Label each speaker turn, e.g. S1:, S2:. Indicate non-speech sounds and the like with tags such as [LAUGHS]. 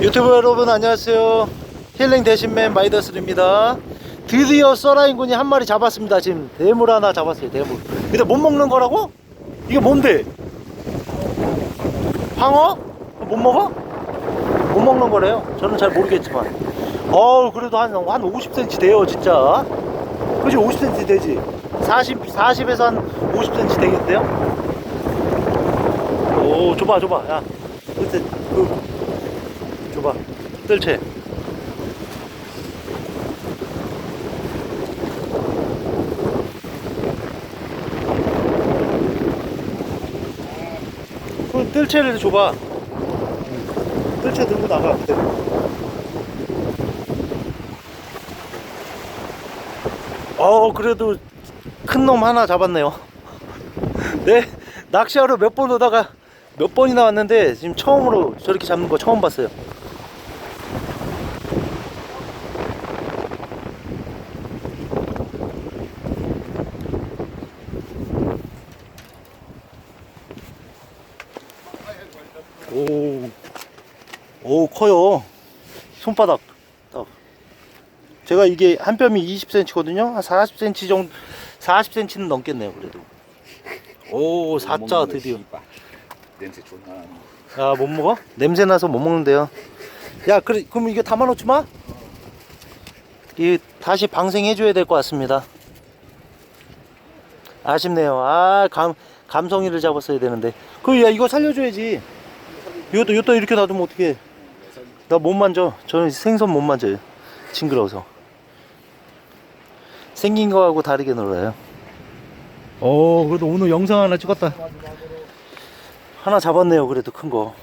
S1: 유튜브 여러분 안녕하세요. 힐링 대신맨 마이더스입니다. 드디어 써라인군이 한 마리 잡았습니다. 지금 대물 하나 잡았어요 대물. 근데 못 먹는 거라고? 이게 뭔데? 황어? 못 먹어? 못 먹는 거래요? 저는 잘 모르겠지만. 어우 그래도 한, 한 50cm 돼요 진짜. 그지? 50cm 되지? 40, 40에서 한 50cm 되겠대요? 오 줘봐 줘봐. 야 그때 그 줘봐. 뜰채. 그 뜰채를 줘봐. 뜰채 들고 나가 그대로 어 그래도 큰 놈 하나 잡았네요. [LAUGHS] 네? 낚시하러 몇 번 오다가 몇 번이나 왔는데 지금 처음으로 저렇게 잡는 거 처음 봤어요 오, 오 커요. 손바닥. 딱. 제가 이게 한 뼘이 20cm거든요. 한 40cm 정도, 40cm는 넘겠네요. 그래도. 오, 사자 드디어.
S2: 냄새 존나
S1: 야, 못 먹어? 냄새 나서 못 먹는데요. 야, 그래, 그럼 이게 담아놓지 마. 이 다시 방생해줘야 될 것 같습니다. 아쉽네요. 아, 감 감성이를 잡았어야 되는데. 그, 야, 이거 살려줘야지. 이것도 이것도 이렇게 놔두면 어떡해? 나못 만져. 저는 생선 못 만져요. 징그러워서. 생긴 거하고 다르게 놀아요. 오, 그래도 오늘 영상 하나 찍었다. 하나 잡았네요. 그래도 큰 거.